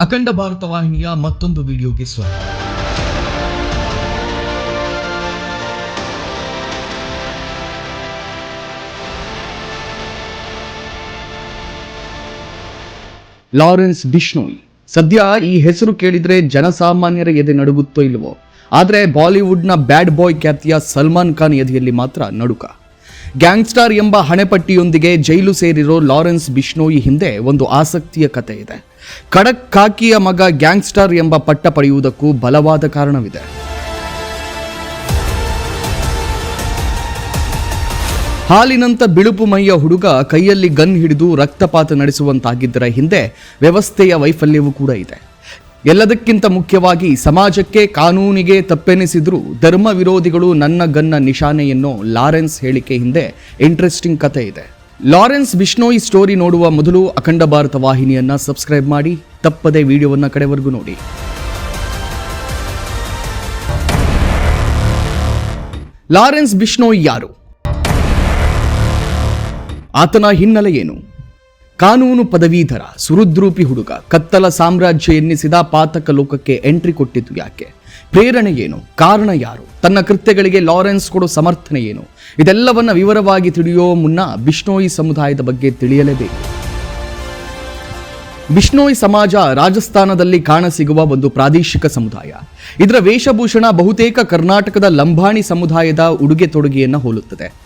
ಅಖಂಡ ಭಾರತ ವಾಹಿನಿಯ ಮತ್ತೊಂದು ವಿಡಿಯೋಗೆ ಸ್ವಾಗತ. ಲಾರೆನ್ಸ್ ಬಿಷ್ಣೋಯ್. ಸದ್ಯ ಈ ಹೆಸರು ಕೇಳಿದ್ರೆ ಜನಸಾಮಾನ್ಯರ ಎದೆ ನಡುಗುತ್ತೋ ಇಲ್ವೋ? ಆದರೆ ಬಾಲಿವುಡ್ನ ಬ್ಯಾಡ್ ಬಾಯ್ ಖ್ಯಾತಿಯ ಸಲ್ಮಾನ್ ಖಾನ್ ಎದೆಯಲ್ಲಿ ಮಾತ್ರ ನಡುಕ. ಗ್ಯಾಂಗ್ಸ್ಟಾರ್ ಎಂಬ ಹಣೆಪಟ್ಟಿಯೊಂದಿಗೆ ಜೈಲು ಸೇರಿರೋ ಲಾರೆನ್ಸ್ ಬಿಷ್ಣೋಯಿ ಹಿಂದೆ ಒಂದು ಆಸಕ್ತಿಯ ಕತೆ ಇದೆ. ಖಡಕ್ ಕಾಕಿಯ ಮಗ ಗ್ಯಾಂಗ್ಸ್ಟರ್ ಎಂಬ ಪಟ್ಟ ಪಡೆಯುವುದಕ್ಕೂ ಬಲವಾದ ಕಾರಣವಿದೆ. ಹಾಲಿನಂತ ಬಿಳುಪು ಮೈಯ ಹುಡುಗ ಕೈಯಲ್ಲಿ ಗನ್ ಹಿಡಿದು ರಕ್ತಪಾತ ನಡೆಸುವಂತಾಗಿದ್ದರ ಹಿಂದೆ ವ್ಯವಸ್ಥೆಯ ವೈಫಲ್ಯವೂ ಕೂಡ ಇದೆ. ಎಲ್ಲದಕ್ಕಿಂತ ಮುಖ್ಯವಾಗಿ ಸಮಾಜಕ್ಕೆ ಕಾನೂನಿಗೆ ತಪ್ಪೆನಿಸಿದ್ರೂ ಧರ್ಮ ವಿರೋಧಿಗಳು ನನ್ನ ಗನ್ನ ನಿಶಾನೆಯನ್ನು ಲಾರೆನ್ಸ್ ಹೇಳಿಕೆ ಹಿಂದೆ ಇಂಟ್ರೆಸ್ಟಿಂಗ್ ಕತೆ ಇದೆ. ಲಾರೆನ್ಸ್ ಬಿಷ್ಣೋಯಿ ಸ್ಟೋರಿ ನೋಡುವ ಮೊದಲು ಅಖಂಡ ಭಾರತ ವಾಹಿನಿಯನ್ನ ಸಬ್ಸ್ಕ್ರೈಬ್ ಮಾಡಿ, ತಪ್ಪದೆ ವಿಡಿಯೋವನ್ನ ಕಡೆವರೆಗೂ ನೋಡಿ. ಲಾರೆನ್ಸ್ ಬಿಷ್ಣೋಯ್ ಯಾರು? ಆತನ ಹಿನ್ನೆಲೆ ಏನು? ಕಾನೂನು ಪದವೀಧರ ಸುರುದ್ರೂಪಿ ಹುಡುಗ, ಕತ್ತಲ ಸಾಮ್ರಾಜ್ಯ ಎನ್ನಿಸಿದ ಪಾತಕ ಲೋಕಕ್ಕೆ ಎಂಟ್ರಿ ಕೊಟ್ಟಿದ್ದು ಯಾಕೆ? ಪ್ರೇರಣೆ ಏನು? ಕಾರಣ ಯಾರು? ತನ್ನ ಕೃತ್ಯಗಳಿಗೆ ಲಾರೆನ್ಸ್ ಕೊಡೋ ಸಮರ್ಥನೆ ಏನು? ಇದೆಲ್ಲವನ್ನ ವಿವರವಾಗಿ ತಿಳಿಯೋ ಮುನ್ನ ಬಿಷ್ಣೋಯಿ ಸಮುದಾಯದ ಬಗ್ಗೆ ತಿಳಿಯಲೇಬೇಕು. ಬಿಷ್ಣೋಯ್ ಸಮಾಜ ರಾಜಸ್ಥಾನದಲ್ಲಿ ಕಾಣಸಿಗುವ ಒಂದು ಪ್ರಾದೇಶಿಕ ಸಮುದಾಯ. ಇದರ ವೇಷಭೂಷಣ ಬಹುತೇಕ ಕರ್ನಾಟಕದ ಲಂಬಾಣಿ ಸಮುದಾಯದ ಉಡುಗೆ ತೊಡುಗೆಯನ್ನು ಹೋಲುತ್ತದೆ.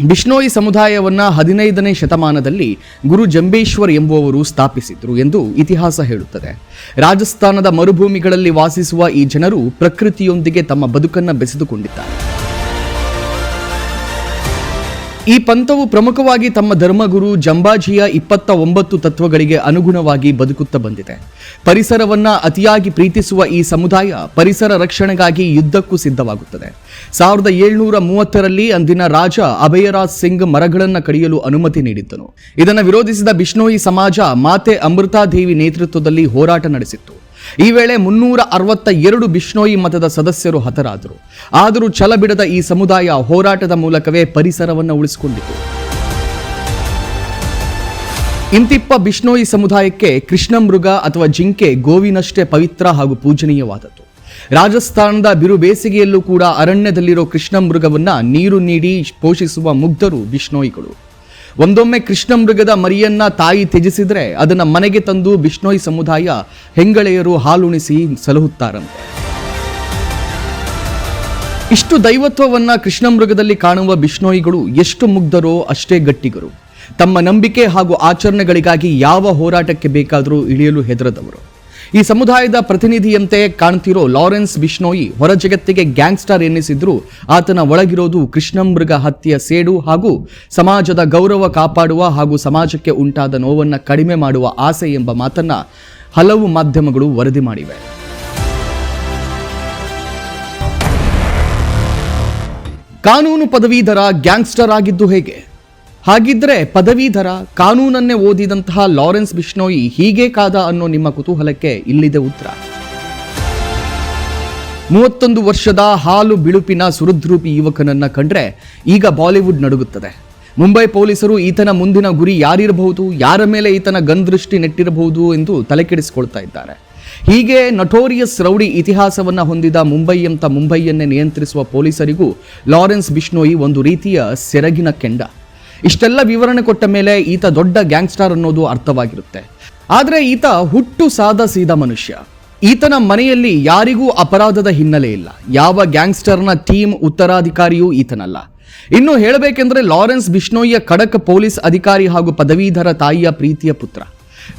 ಬಿಷ್ಣೋಯಿ ಸಮುದಾಯವನ್ನ ಹದಿನೈದನೇ ಶತಮಾನದಲ್ಲಿ ಗುರು ಜಂಬೇಶ್ವರ್ ಎಂಬುವವರು ಸ್ಥಾಪಿಸಿದ್ರು ಎಂದು ಇತಿಹಾಸ ಹೇಳುತ್ತದೆ. ರಾಜಸ್ಥಾನದ ಮರುಭೂಮಿಗಳಲ್ಲಿ ವಾಸಿಸುವ ಈ ಜನರು ಪ್ರಕೃತಿಯೊಂದಿಗೆ ತಮ್ಮ ಬದುಕನ್ನು ಬೆಸೆದುಕೊಂಡಿದ್ದಾರೆ. ಈ ಪಂಥವು ಪ್ರಮುಖವಾಗಿ ತಮ್ಮ ಧರ್ಮಗುರು ಜಂಬಾಜಿಯ ಇಪ್ಪತ್ತ ಒಂಬತ್ತು ತತ್ವಗಳಿಗೆ ಅನುಗುಣವಾಗಿ ಬದುಕುತ್ತಾ ಬಂದಿದೆ. ಪರಿಸರವನ್ನ ಅತಿಯಾಗಿ ಪ್ರೀತಿಸುವ ಈ ಸಮುದಾಯ ಪರಿಸರ ರಕ್ಷಣೆಗಾಗಿ ಯುದ್ಧಕ್ಕೂ ಸಿದ್ಧವಾಗುತ್ತದೆ. ಸಾವಿರದ ಏಳ್ನೂರ ಮೂವತ್ತರಲ್ಲಿ ಅಂದಿನ ರಾಜ ಅಭಯರಾಜ್ ಸಿಂಗ್ ಮರಗಳನ್ನು ಕಡಿಯಲು ಅನುಮತಿ ನೀಡಿದ್ದನು. ಇದನ್ನು ವಿರೋಧಿಸಿದ ಬಿಷ್ಣೋಯಿ ಸಮಾಜ ಮಾತೆ ಅಮೃತಾದೇವಿ ನೇತೃತ್ವದಲ್ಲಿ ಹೋರಾಟ ನಡೆಸಿತ್ತು. ಈ ವೇಳೆ ಮುನ್ನೂರ ಅರವತ್ತ ಎರಡು ಬಿಷ್ಣೋಯಿ ಮತದ ಸದಸ್ಯರು ಹತರಾದರು. ಆದರೂ ಛಲ ಬಿಡದ ಈ ಸಮುದಾಯ ಹೋರಾಟದ ಮೂಲಕವೇ ಪರಿಸರವನ್ನು ಉಳಿಸಿಕೊಂಡಿತು. ಇಂತಿಪ್ಪ ಬಿಷ್ಣೋಯಿ ಸಮುದಾಯಕ್ಕೆ ಕೃಷ್ಣ ಮೃಗ ಅಥವಾ ಜಿಂಕೆ, ಗೋವಿನಷ್ಟೇ ಪವಿತ್ರ ಹಾಗೂ ಪೂಜನೀಯವಾದದ್ದು. ರಾಜಸ್ಥಾನದ ಬಿರು ಬೇಸಿಗೆಯಲ್ಲೂ ಕೂಡ ಅರಣ್ಯದಲ್ಲಿರೋ ಕೃಷ್ಣ ಮೃಗವನ್ನ ನೀರು ನೀಡಿ ಪೋಷಿಸುವ ಮುಗ್ಧರು ಬಿಷ್ಣೋಯಿಗಳು. ಒಂದೊಮ್ಮೆ ಕೃಷ್ಣ ಮೃಗದ ಮರಿಯನ್ನ ತಾಯಿ ತ್ಯಜಿಸಿದ್ರೆ ಅದನ್ನ ಮನೆಗೆ ತಂದು ಬಿಷ್ಣೋಯ್ ಸಮುದಾಯ ಹೆಂಗಳೆಯರು ಹಾಲುಣಿಸಿ ಸಲಹುತ್ತಾರಂತೆ. ಇಷ್ಟು ದೈವತ್ವವನ್ನ ಕೃಷ್ಣ ಮೃಗದಲ್ಲಿ ಕಾಣುವ ಬಿಷ್ಣೋಯಿಗಳು ಎಷ್ಟು ಮುಗ್ಧರೋ ಅಷ್ಟೇ ಗಟ್ಟಿಗರು. ತಮ್ಮ ನಂಬಿಕೆ ಹಾಗೂ ಆಚರಣೆಗಳಿಗಾಗಿ ಯಾವ ಹೋರಾಟಕ್ಕೆ ಬೇಕಾದರೂ ಇಳಿಯಲು ಹೆದರದವರು. ಈ ಸಮುದಾಯದ ಪ್ರತಿನಿಧಿಯಂತೆ ಕಾಣ್ತಿರೋ ಲಾರೆನ್ಸ್ ಬಿಷ್ಣೋಯಿ ಹೊರ ಜಗತ್ತಿಗೆ ಗ್ಯಾಂಗ್ಸ್ಟರ್ ಎನ್ನಿಸಿದ್ರು. ಆತನ ಒಳಗಿರೋದು ಕೃಷ್ಣಮೃಗ ಹತ್ಯೆಯ ಸೇಡು ಹಾಗೂ ಸಮಾಜದ ಗೌರವ ಕಾಪಾಡುವ ಹಾಗೂ ಸಮಾಜಕ್ಕೆ ಉಂಟಾದ ನೋವನ್ನು ಕಡಿಮೆ ಮಾಡುವ ಆಸೆ ಎಂಬ ಮಾತನ್ನ ಹಲವು ಮಾಧ್ಯಮಗಳು ವರದಿ ಮಾಡಿವೆ. ಕಾನೂನು ಪದವೀಧರ ಗ್ಯಾಂಗ್ಸ್ಟರ್ ಆಗಿದ್ದು ಹೇಗೆ? ಹಾಗಿದ್ರೆ ಪದವೀಧರ ಕಾನೂನನ್ನೇ ಓದಿದಂತಹ ಲಾರೆನ್ಸ್ ಬಿಷ್ಣೋಯಿ ಹೀಗೆ ಕಾದ ಅನ್ನೋ ನಿಮ್ಮ ಕುತೂಹಲಕ್ಕೆ ಇಲ್ಲಿದೆ ಉತ್ತರ. ಮೂವತ್ತೊಂದು ವರ್ಷದ ಹಾಲು ಬಿಳುಪಿನ ಸುರುದ್ರೂಪಿ ಯುವಕನನ್ನ ಕಂಡ್ರೆ ಈಗ ಬಾಲಿವುಡ್ ನಡುಗುತ್ತದೆ. ಮುಂಬೈ ಪೊಲೀಸರು ಈತನ ಮುಂದಿನ ಗುರಿ ಯಾರಿರಬಹುದು, ಯಾರ ಮೇಲೆ ಈತನ ಗನ್ ದೃಷ್ಟಿ ನೆಟ್ಟಿರಬಹುದು ಎಂದು ತಲೆಕೆಡಿಸಿಕೊಳ್ತಾ ಇದ್ದಾರೆ. ಹೀಗೆ ನಟೋರಿಯಸ್ ರೌಡಿ ಇತಿಹಾಸವನ್ನ ಹೊಂದಿದ ಮುಂಬೈಯಂತ ಮುಂಬೈಯನ್ನೇ ನಿಯಂತ್ರಿಸುವ ಪೊಲೀಸರಿಗೂ ಲಾರೆನ್ಸ್ ಬಿಷ್ಣೋಯಿ ಒಂದು ರೀತಿಯ ಸೆರಗಿನ ಕೆಂಡ. ಇಷ್ಟೆಲ್ಲ ವಿವರಣೆ ಕೊಟ್ಟ ಮೇಲೆ ಈತ ದೊಡ್ಡ ಗ್ಯಾಂಗ್ಸ್ಟಾರ್ ಅನ್ನೋದು ಅರ್ಥವಾಗಿರುತ್ತೆ. ಆದರೆ ಈತ ಹುಟ್ಟು ಸಾದ ಸೀದ ಮನುಷ್ಯ. ಈತನ ಮನೆಯಲ್ಲಿ ಯಾರಿಗೂ ಅಪರಾಧದ ಹಿನ್ನೆಲೆ ಇಲ್ಲ. ಯಾವ ಗ್ಯಾಂಗ್ಸ್ಟರ್ನ ಟೀಮ್ ಉತ್ತರಾಧಿಕಾರಿಯೂ ಈತನಲ್ಲ. ಇನ್ನು ಹೇಳಬೇಕೆಂದ್ರೆ ಲಾರೆನ್ಸ್ ಬಿಷ್ಣೋಯಿಯ ಖಡಕ್ ಪೊಲೀಸ್ ಅಧಿಕಾರಿ ಹಾಗೂ ಪದವೀಧರ ತಾಯಿಯ ಪ್ರೀತಿಯ ಪುತ್ರ.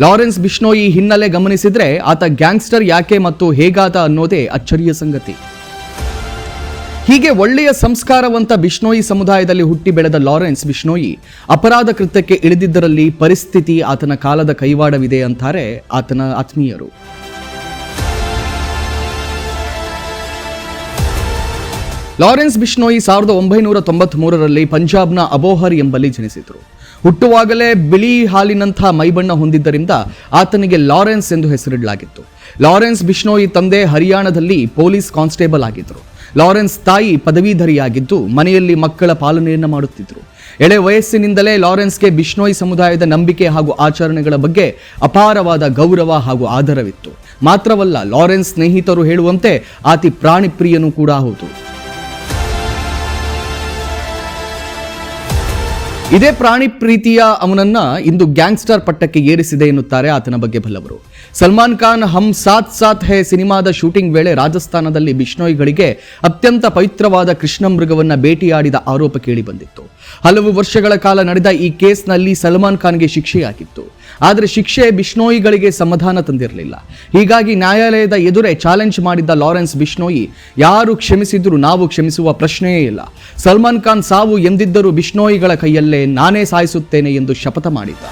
ಲಾರೆನ್ಸ್ ಬಿಷ್ಣೋಯಿ ಹಿನ್ನೆಲೆ ಗಮನಿಸಿದ್ರೆ ಆತ ಗ್ಯಾಂಗ್ಸ್ಟರ್ ಯಾಕೆ ಮತ್ತು ಹೇಗಾದ ಅನ್ನೋದೇ ಅಚ್ಚರಿಯ ಸಂಗತಿ. ಹೀಗೆ ಒಳ್ಳೆಯ ಸಂಸ್ಕಾರವಂತ ಬಿಷ್ಣೋಯಿ ಸಮುದಾಯದಲ್ಲಿ ಹುಟ್ಟಿ ಬೆಳೆದ ಲಾರೆನ್ಸ್ ಬಿಷ್ಣೋಯಿ ಅಪರಾಧ ಕೃತ್ಯಕ್ಕೆ ಇಳಿದಿದ್ದರಲ್ಲಿ ಪರಿಸ್ಥಿತಿ ಆತನ ಕಾಲದ ಕೈವಾಡವಿದೆ ಅಂತಾರೆ ಆತನ ಆತ್ಮೀಯರು. ಲಾರೆನ್ಸ್ ಬಿಷ್ಣೋಯಿ ಸಾವಿರದ ಒಂಬೈನೂರ ತೊಂಬತ್ಮೂರರಲ್ಲಿ ಪಂಜಾಬ್ನ ಅಬೋಹರ್ ಎಂಬಲ್ಲಿ ಜನಿಸಿದರು. ಹುಟ್ಟುವಾಗಲೇ ಬಿಳಿ ಹಾಲಿನಂಥ ಮೈಬಣ್ಣ ಹೊಂದಿದ್ದರಿಂದ ಆತನಿಗೆ ಲಾರೆನ್ಸ್ ಎಂದು ಹೆಸರಿಡಲಾಗಿತ್ತು. ಲಾರೆನ್ಸ್ ಬಿಷ್ಣೋಯಿ ತಂದೆ ಹರಿಯಾಣದಲ್ಲಿ ಪೊಲೀಸ್ ಕಾನ್ಸ್ಟೇಬಲ್ ಆಗಿದ್ದರು ಲಾರೆನ್ಸ್ ತಾಯಿ ಪದವೀಧರಿಯಾಗಿದ್ದು ಮನೆಯಲ್ಲಿ ಮಕ್ಕಳ ಪಾಲನೆಯನ್ನು ಮಾಡುತ್ತಿದ್ದರು. ಎಳೆ ವಯಸ್ಸಿನಿಂದಲೇ ಲಾರೆನ್ಸ್ಗೆ ಬಿಷ್ಣೋಯ್ ಸಮುದಾಯದ ನಂಬಿಕೆ ಹಾಗೂ ಆಚರಣೆಗಳ ಬಗ್ಗೆ ಅಪಾರವಾದ ಗೌರವ ಹಾಗೂ ಆದರವಿತ್ತು. ಮಾತ್ರವಲ್ಲ, ಲಾರೆನ್ಸ್ ಸ್ನೇಹಿತರು ಹೇಳುವಂತೆ ಆತಿ ಪ್ರಾಣಿಪ್ರಿಯನೂ ಕೂಡ ಹೌದು. ಇದೇ ಪ್ರಾಣಿ ಪ್ರೀತಿಯ ಅವನನ್ನ ಇಂದು ಗ್ಯಾಂಗ್ಸ್ಟರ್ ಪಟ್ಟಕ್ಕೆ ಏರಿಸಿದೆ ಎನ್ನುತ್ತಾರೆ ಆತನ ಬಗ್ಗೆ ಬಲ್ಲವರು ಸಲ್ಮಾನ್ ಖಾನ್ ಹಮ್ ಸಾತ್ ಸಾತ್ ಹೇ ಸಿನಿಮಾದ ಶೂಟಿಂಗ್ ವೇಳೆ ರಾಜಸ್ಥಾನದಲ್ಲಿ ಬಿಷ್ಣೋಯ್ಗಳಿಗೆ ಅತ್ಯಂತ ಪವಿತ್ರವಾದ ಕೃಷ್ಣ ಮೃಗವನ್ನ ಭೇಟಿಯಾಡಿದ ಆರೋಪ ಕೇಳಿ ಬಂದಿತ್ತು. ಹಲವು ವರ್ಷಗಳ ಕಾಲ ನಡೆದ ಈ ಕೇಸ್ನಲ್ಲಿ ಸಲ್ಮಾನ್ ಖಾನ್ಗೆ ಶಿಕ್ಷೆಯಾಗಿತ್ತು. ಆದರೆ ಶಿಕ್ಷೆ ಬಿಷ್ಣೋಯಿಗಳಿಗೆ ಸಮಾಧಾನ ತಂದಿರಲಿಲ್ಲ. ಹೀಗಾಗಿ ನ್ಯಾಯಾಲಯದ ಎದುರೇ ಚಾಲೆಂಜ್ ಮಾಡಿದ್ದ ಲಾರೆನ್ಸ್ ಬಿಷ್ಣೋಯಿ, ಯಾರು ಕ್ಷಮಿಸಿದ್ರು ನಾವು ಕ್ಷಮಿಸುವ ಪ್ರಶ್ನೆಯೇ ಇಲ್ಲ. ಸಲ್ಮಾನ್ ಖಾನ್ ಸಾವು ಎಂದಿದ್ದರೂ ಬಿಷ್ಣೋಯಿಗಳ ಕೈಯಲ್ಲೇ ನಾನೇ ಸಾಯಿಸುತ್ತೇನೆ ಎಂದು ಶಪಥ ಮಾಡಿದ್ದ.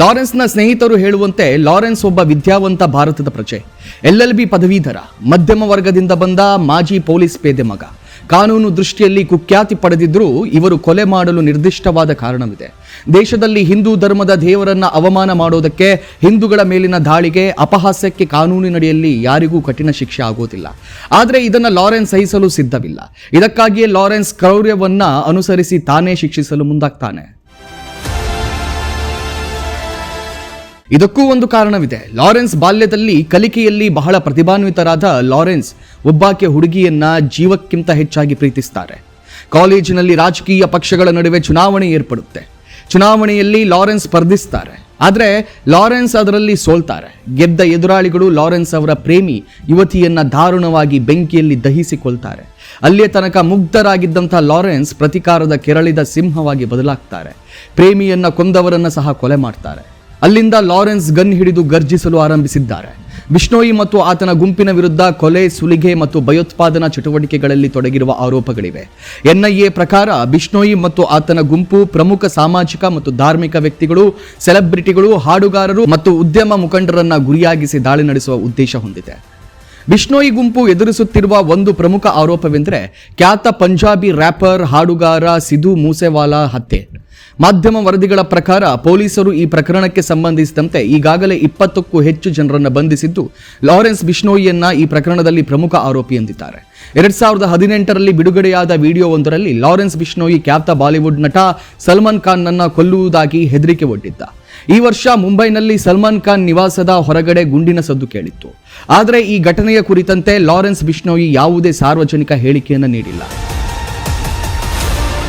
ಲಾರೆನ್ಸ್ನ ಸ್ನೇಹಿತರು ಹೇಳುವಂತೆ ಲಾರೆನ್ಸ್ ಒಬ್ಬ ವಿದ್ಯಾವಂತ ಭಾರತದ ಪ್ರಜೆ. ಎಲ್ ಎಲ್ ಬಿ ಪದವೀಧರ, ಮಧ್ಯಮ ವರ್ಗದಿಂದ ಬಂದ ಮಾಜಿ ಪೊಲೀಸ್ ಪೇದೆ ಮಗ. ಕಾನೂನು ದೃಷ್ಟಿಯಲ್ಲಿ ಕುಖ್ಯಾತಿ ಪಡೆದಿದ್ದರೂ ಇವರು ಕೊಲೆ ಮಾಡಲು ನಿರ್ದಿಷ್ಟವಾದ ಕಾರಣವಿದೆ. ದೇಶದಲ್ಲಿ ಹಿಂದೂ ಧರ್ಮದ ದೇವರನ್ನ ಅವಮಾನ ಮಾಡೋದಕ್ಕೆ ಹಿಂದೂಗಳ ಮೇಲಿನ ದಾಳಿಗೆ ಅಪಹಾಸ್ಯಕ್ಕೆ ಕಾನೂನಿನಡಿಯಲ್ಲಿ ಯಾರಿಗೂ ಕಠಿಣ ಶಿಕ್ಷೆ ಆಗೋದಿಲ್ಲ. ಆದರೆ ಇದನ್ನು ಲಾರೆನ್ಸ್ ಸಹಿಸಲು ಸಿದ್ಧವಿಲ್ಲ. ಇದಕ್ಕಾಗಿಯೇ ಲಾರೆನ್ಸ್ ಕ್ರೌರ್ಯವನ್ನ ಅನುಸರಿಸಿ ತಾನೇ ಶಿಕ್ಷಿಸಲು ಮುಂದಾಗ್ತಾನೆ. ಇದಕ್ಕೂ ಒಂದು ಕಾರಣವಿದೆ. ಲಾರೆನ್ಸ್ ಬಾಲ್ಯದಲ್ಲಿ ಕಲಿಕೆಯಲ್ಲಿ ಬಹಳ ಪ್ರತಿಭಾನ್ವಿತರಾದ ಲಾರೆನ್ಸ್ ಒಬ್ಬಾಕೆ ಹುಡುಗಿಯನ್ನ ಜೀವಕ್ಕಿಂತ ಹೆಚ್ಚಾಗಿ ಪ್ರೀತಿಸ್ತಾರೆ. ಕಾಲೇಜಿನಲ್ಲಿ ರಾಜಕೀಯ ಪಕ್ಷಗಳ ನಡುವೆ ಚುನಾವಣೆ ಏರ್ಪಡುತ್ತೆ. ಚುನಾವಣೆಯಲ್ಲಿ ಲಾರೆನ್ಸ್ ಸ್ಪರ್ಧಿಸ್ತಾರೆ. ಆದರೆ ಲಾರೆನ್ಸ್ ಅದರಲ್ಲಿ ಸೋಲ್ತಾರೆ. ಗೆದ್ದ ಎದುರಾಳಿಗಳು ಲಾರೆನ್ಸ್ ಅವರ ಪ್ರೇಮಿ ಯುವತಿಯನ್ನ ದಾರುಣವಾಗಿ ಬೆಂಕಿಯಲ್ಲಿ ದಹಿಸಿಕೊಳ್ತಾರೆ ಅಲ್ಲಿಯ ತನಕ ಮುಗ್ಧರಾಗಿದ್ದಂಥ ಲಾರೆನ್ಸ್ ಪ್ರತಿಕಾರದ ಕೆರಳಿದ ಸಿಂಹವಾಗಿ ಬದಲಾಗ್ತಾರೆ. ಪ್ರೇಮಿಯನ್ನ ಕೊಂದವರನ್ನ ಸಹ ಕೊಲೆ ಮಾಡ್ತಾರೆ. ಅಲ್ಲಿಂದ ಲಾರೆನ್ಸ್ ಗನ್ ಹಿಡಿದು ಗರ್ಜಿಸಲು ಆರಂಭಿಸಿದ್ದಾರೆ. ಬಿಷ್ಣೋಯಿ ಮತ್ತು ಆತನ ಗುಂಪಿನ ವಿರುದ್ಧ ಕೊಲೆ, ಸುಲಿಗೆ ಮತ್ತು ಭಯೋತ್ಪಾದನಾ ಚಟುವಟಿಕೆಗಳಲ್ಲಿ ತೊಡಗಿರುವ ಆರೋಪಗಳಿವೆ. ಎನ್ಐಎ ಪ್ರಕಾರ ಬಿಷ್ಣೋಯಿ ಮತ್ತು ಆತನ ಗುಂಪು ಪ್ರಮುಖ ಸಾಮಾಜಿಕ ಮತ್ತು ಧಾರ್ಮಿಕ ವ್ಯಕ್ತಿಗಳು, ಸೆಲೆಬ್ರಿಟಿಗಳು, ಹಾಡುಗಾರರು ಮತ್ತು ಉದ್ಯಮ ಮುಖಂಡರನ್ನ ಗುರಿಯಾಗಿಸಿ ದಾಳಿ ನಡೆಸುವ ಉದ್ದೇಶ ಹೊಂದಿದೆ. ಬಿಷ್ಣೋಯಿ ಗುಂಪು ಎದುರಿಸುತ್ತಿರುವ ಒಂದು ಪ್ರಮುಖ ಆರೋಪವೆಂದರೆ, ಖ್ಯಾತ ಪಂಜಾಬಿ ರ್ಯಾಪರ್, ಹಾಡುಗಾರ ಸಿಧು ಮೂಸೆವಾಲಾ ಹತ್ಯೆ. ಮಾಧ್ಯಮ ವರದಿಗಳ ಪ್ರಕಾರ ಪೊಲೀಸರು ಈ ಪ್ರಕರಣಕ್ಕೆ ಸಂಬಂಧಿಸಿದಂತೆ ಈಗಾಗಲೇ ಇಪ್ಪತ್ತಕ್ಕೂ ಹೆಚ್ಚು ಜನರನ್ನು ಬಂಧಿಸಿದ್ದು ಲಾರೆನ್ಸ್ ಬಿಷ್ಣೋಯಿಯನ್ನ ಈ ಪ್ರಕರಣದಲ್ಲಿ ಪ್ರಮುಖ ಆರೋಪಿ ಎಂದಿದ್ದಾರೆ. ಎರಡ್ ಸಾವಿರದ ಹದಿನೆಂಟರಲ್ಲಿ ಬಿಡುಗಡೆಯಾದ ವಿಡಿಯೋವೊಂದರಲ್ಲಿ ಲಾರೆನ್ಸ್ ಬಿಷ್ಣೋಯಿ ಖ್ಯಾತ ಬಾಲಿವುಡ್ ನಟ ಸಲ್ಮಾನ್ ಖಾನ್ ಖಾನ್ನನ್ನ ಕೊಲ್ಲುವುದಾಗಿ ಹೆದರಿಕೆ ಒಡ್ಡಿದ್ದ. ಈ ವರ್ಷ ಮುಂಬೈನಲ್ಲಿ ಸಲ್ಮಾನ್ ಖಾನ್ ನಿವಾಸದ ಹೊರಗಡೆ ಗುಂಡಿನ ಸದ್ದು ಕೇಳಿತ್ತು. ಆದರೆ ಈ ಘಟನೆಯ ಕುರಿತಂತೆ ಲಾರೆನ್ಸ್ ಬಿಷ್ಣೋಯಿ ಯಾವುದೇ ಸಾರ್ವಜನಿಕ ಹೇಳಿಕೆಯನ್ನು ನೀಡಿಲ್ಲ.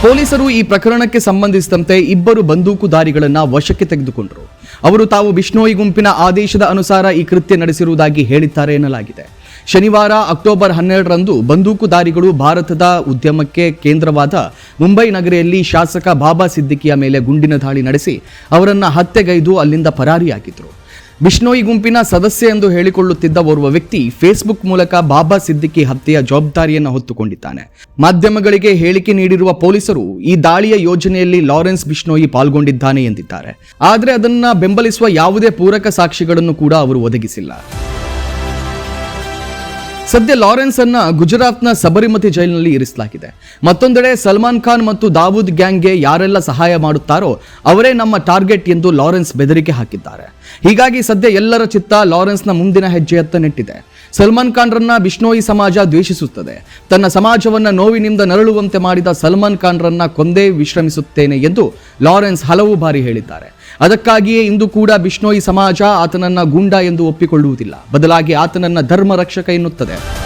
ಪೊಲೀಸರು ಈ ಪ್ರಕರಣಕ್ಕೆ ಸಂಬಂಧಿಸಿದಂತೆ ಇಬ್ಬರು ಬಂದೂಕುದಾರಿಗಳನ್ನು ವಶಕ್ಕೆ ತೆಗೆದುಕೊಂಡರು. ಅವರು ತಾವು ಬಿಷ್ಣೋಯಿ ಗುಂಪಿನ ಆದೇಶದ ಅನುಸಾರ ಈ ಕೃತ್ಯ ನಡೆಸಿರುವುದಾಗಿ ಹೇಳಿದ್ದಾರೆ ಎನ್ನಲಾಗಿದೆ. ಶನಿವಾರ ಅಕ್ಟೋಬರ್ ಹನ್ನೆರಡರಂದು ಬಂದೂಕುದಾರಿಗಳು ಭಾರತದ ಉದ್ಯಮಕ್ಕೆ ಕೇಂದ್ರವಾದ ಮುಂಬೈ ನಗರಿಯಲ್ಲಿ ಶಾಸಕ ಬಾಬಾ ಸಿದ್ದಿಕಿಯ ಮೇಲೆ ಗುಂಡಿನ ದಾಳಿ ನಡೆಸಿ ಅವರನ್ನು ಹತ್ಯೆಗೈದು ಅಲ್ಲಿಂದ ಪರಾರಿಯಾಗಿದ್ರು. ಬಿಷ್ಣೋಯಿ ಗುಂಪಿನ ಸದಸ್ಯ ಎಂದು ಹೇಳಿಕೊಳ್ಳುತ್ತಿದ್ದ ಓರ್ವ ವ್ಯಕ್ತಿ ಫೇಸ್ಬುಕ್ ಮೂಲಕ ಬಾಬಾ ಸಿದ್ದಿಕಿ ಹತ್ಯೆಯ ಜವಾಬ್ದಾರಿಯನ್ನು ಹೊತ್ತುಕೊಂಡಿದ್ದಾನೆ. ಮಾಧ್ಯಮಗಳಿಗೆ ಹೇಳಿಕೆ ನೀಡಿರುವ ಪೊಲೀಸರು ಈ ದಾಳಿಯ ಯೋಜನೆಯಲ್ಲಿ ಲಾರೆನ್ಸ್ ಬಿಷ್ಣೋಯಿ ಪಾಲ್ಗೊಂಡಿದ್ದಾನೆ ಎಂದಿದ್ದಾರೆ. ಆದರೆ ಅದನ್ನ ಬೆಂಬಲಿಸುವ ಯಾವುದೇ ಪೂರಕ ಸಾಕ್ಷಿಗಳನ್ನು ಕೂಡ ಅವರು ಒದಗಿಸಿಲ್ಲ. ಸದ್ಯ ಲಾರೆನ್ಸ್ ಅನ್ನ ಗುಜರಾತ್ನ ಸಬರಿಮತಿ ಜೈಲಿನಲ್ಲಿ ಇರಿಸಲಾಗಿದೆ. ಮತ್ತೊಂದೆಡೆ ಸಲ್ಮಾನ್ ಖಾನ್ ಮತ್ತು ದಾವೂದ್ ಗ್ಯಾಂಗ್ಗೆ ಯಾರೆಲ್ಲ ಸಹಾಯ ಮಾಡುತ್ತಾರೋ ಅವರೇ ನಮ್ಮ ಟಾರ್ಗೆಟ್ ಎಂದು ಲಾರೆನ್ಸ್ ಬೆದರಿಕೆ ಹಾಕಿದ್ದಾರೆ. ಹೀಗಾಗಿ ಸದ್ಯ ಎಲ್ಲರ ಚಿತ್ತ ಲಾರೆನ್ಸ್ನ ಮುಂದಿನ ಹೆಜ್ಜೆಯತ್ತ ನೆಟ್ಟಿದೆ. ಸಲ್ಮಾನ್ ಖಾನ್ರನ್ನ ಬಿಷ್ಣೋಯಿ ಸಮಾಜ ದ್ವೇಷಿಸುತ್ತದೆ. ತನ್ನ ಸಮಾಜವನ್ನ ನೋವಿನಿಂದ ನರಳುವಂತೆ ಮಾಡಿದ ಸಲ್ಮಾನ್ ಖಾನ್ರನ್ನ ಕೊಂದೇ ವಿಶ್ರಮಿಸುತ್ತೇನೆ ಎಂದು ಲಾರೆನ್ಸ್ ಹಲವು ಬಾರಿ ಹೇಳಿದ್ದಾರೆ. ಅದಕ್ಕಾಗಿಯೇ ಇಂದು ಕೂಡ ಬಿಷ್ಣೋಯಿ ಸಮಾಜ ಆತನನ್ನ ಗೂಂಡ ಎಂದು ಒಪ್ಪಿಕೊಳ್ಳುವುದಿಲ್ಲ. ಬದಲಾಗಿ ಆತನನ್ನ ಧರ್ಮ ರಕ್ಷಕ ಎನ್ನುತ್ತದೆ.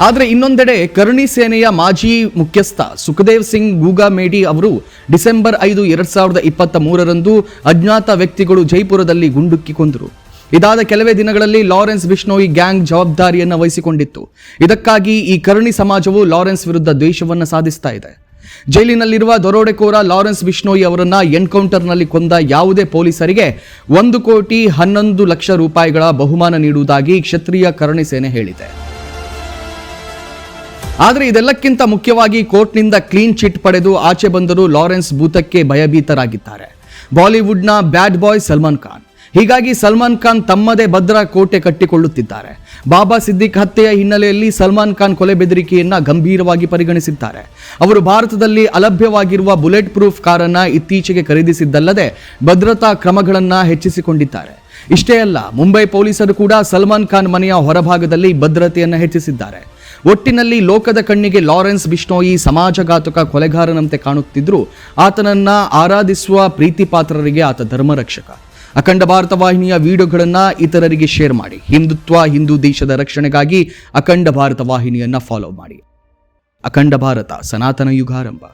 ಆದರೆ ಇನ್ನೊಂದೆಡೆ ಕರ್ಣಿ ಸೇನೆಯ ಮಾಜಿ ಮುಖ್ಯಸ್ಥ ಸುಖದೇವ್ ಸಿಂಗ್ ಗೂಗಾಮೇಡಿ ಅವರು ಡಿಸೆಂಬರ್ ಐದು ಎರಡ್ ಸಾವಿರದ ಇಪ್ಪತ್ತ ಮೂರರಂದು ಅಜ್ಞಾತ ವ್ಯಕ್ತಿಗಳು ಜೈಪುರದಲ್ಲಿ ಗುಂಡುಕ್ಕಿ ಕೊಂದರು ಇದಾದ ಕೆಲವೇ ದಿನಗಳಲ್ಲಿ ಲಾರೆನ್ಸ್ ಬಿಷ್ಣೋಯಿ ಗ್ಯಾಂಗ್ ಜವಾಬ್ದಾರಿಯನ್ನು ವಹಿಸಿಕೊಂಡಿತ್ತು. ಇದಕ್ಕಾಗಿ ಈ ಕರ್ಣಿ ಸಮಾಜವು ಲಾರೆನ್ಸ್ ವಿರುದ್ಧ ದ್ವೇಷವನ್ನು ಸಾಧಿಸ್ತಾ ಇದೆ. ಜೈಲಿನಲ್ಲಿರುವ ದರೋಡೆಕೋರ ಲಾರೆನ್ಸ್ ಬಿಷ್ಣೋಯಿ ಅವರನ್ನ ಎನ್ಕೌಂಟರ್ನಲ್ಲಿ ಕೊಂದ ಯಾವುದೇ ಪೊಲೀಸರಿಗೆ ಒಂದು ಕೋಟಿ ಹನ್ನೊಂದು ಲಕ್ಷ ರೂಪಾಯಿಗಳ ಬಹುಮಾನ ನೀಡುವುದಾಗಿ ಕ್ಷತ್ರಿಯ ಕರುಣಿ ಸೇನೆ ಹೇಳಿದೆ. ಆದರೆ ಇದೆಲ್ಲಕ್ಕಿಂತ ಮುಖ್ಯವಾಗಿ ಕೋರ್ಟ್ನಿಂದ ಕ್ಲೀನ್ ಚಿಟ್ ಪಡೆದು ಆಚೆ ಬಂದರೂ ಲಾರೆನ್ಸ್ ಭೂತಕ್ಕೆ ಭಯಭೀತರಾಗಿದ್ದಾರೆ. ಬಾಲಿವುಡ್ನ ಬ್ಯಾಡ್ ಬಾಯ್ ಸಲ್ಮಾನ್ ಖಾನ್. ಹೀಗಾಗಿ ಸಲ್ಮಾನ್ ಖಾನ್ ತಮ್ಮದೇ ಭದ್ರ ಕೋಟೆ ಕಟ್ಟಿಕೊಳ್ಳುತ್ತಿದ್ದಾರೆ. ಬಾಬಾ ಸಿದ್ದಿಕ್ ಹತ್ಯೆಯ ಹಿನ್ನೆಲೆಯಲ್ಲಿ ಸಲ್ಮಾನ್ ಖಾನ್ ಕೊಲೆ ಬೆದರಿಕೆಯನ್ನು ಗಂಭೀರವಾಗಿ ಪರಿಗಣಿಸಿದ್ದಾರೆ. ಅವರು ಭಾರತದಲ್ಲಿ ಅಲಭ್ಯವಾಗಿರುವ ಬುಲೆಟ್ ಪ್ರೂಫ್ ಕಾರನ್ನ ಇತ್ತೀಚೆಗೆ ಖರೀದಿಸಿದ್ದಲ್ಲದೆ ಭದ್ರತಾ ಕ್ರಮಗಳನ್ನು ಹೆಚ್ಚಿಸಿಕೊಂಡಿದ್ದಾರೆ. ಇಷ್ಟೇ ಅಲ್ಲ, ಮುಂಬೈ ಪೊಲೀಸರು ಕೂಡ ಸಲ್ಮಾನ್ ಖಾನ್ ಮನೆಯ ಹೊರಭಾಗದಲ್ಲಿ ಭದ್ರತೆಯನ್ನು ಹೆಚ್ಚಿಸಿದ್ದಾರೆ. ಒಟ್ಟಿನಲ್ಲಿ ಲೋಕದ ಕಣ್ಣಿಗೆ ಲಾರೆನ್ಸ್ ಬಿಷ್ಣೋಯಿ ಸಮಾಜಘಾತಕ ಕೊಲೆಗಾರನಂತೆ ಕಾಣುತ್ತಿದ್ದರೂ ಆತನನ್ನ ಆರಾಧಿಸುವ ಪ್ರೀತಿ ಪಾತ್ರರಿಗೆ ಆತ ಧರ್ಮರಕ್ಷಕ. ಅಖಂಡ ಭಾರತ ವಾಹಿನಿಯ ವಿಡಿಯೋಗಳನ್ನು ಇತರರಿಗೆ ಶೇರ್ ಮಾಡಿ. ಹಿಂದುತ್ವ, ಹಿಂದೂ ದೇಶದ ರಕ್ಷಣೆಗಾಗಿ ಅಖಂಡ ಭಾರತ ವಾಹಿನಿಯನ್ನ ಫಾಲೋ ಮಾಡಿ. ಅಖಂಡ ಭಾರತ, ಸನಾತನ ಯುಗಾರಂಭ.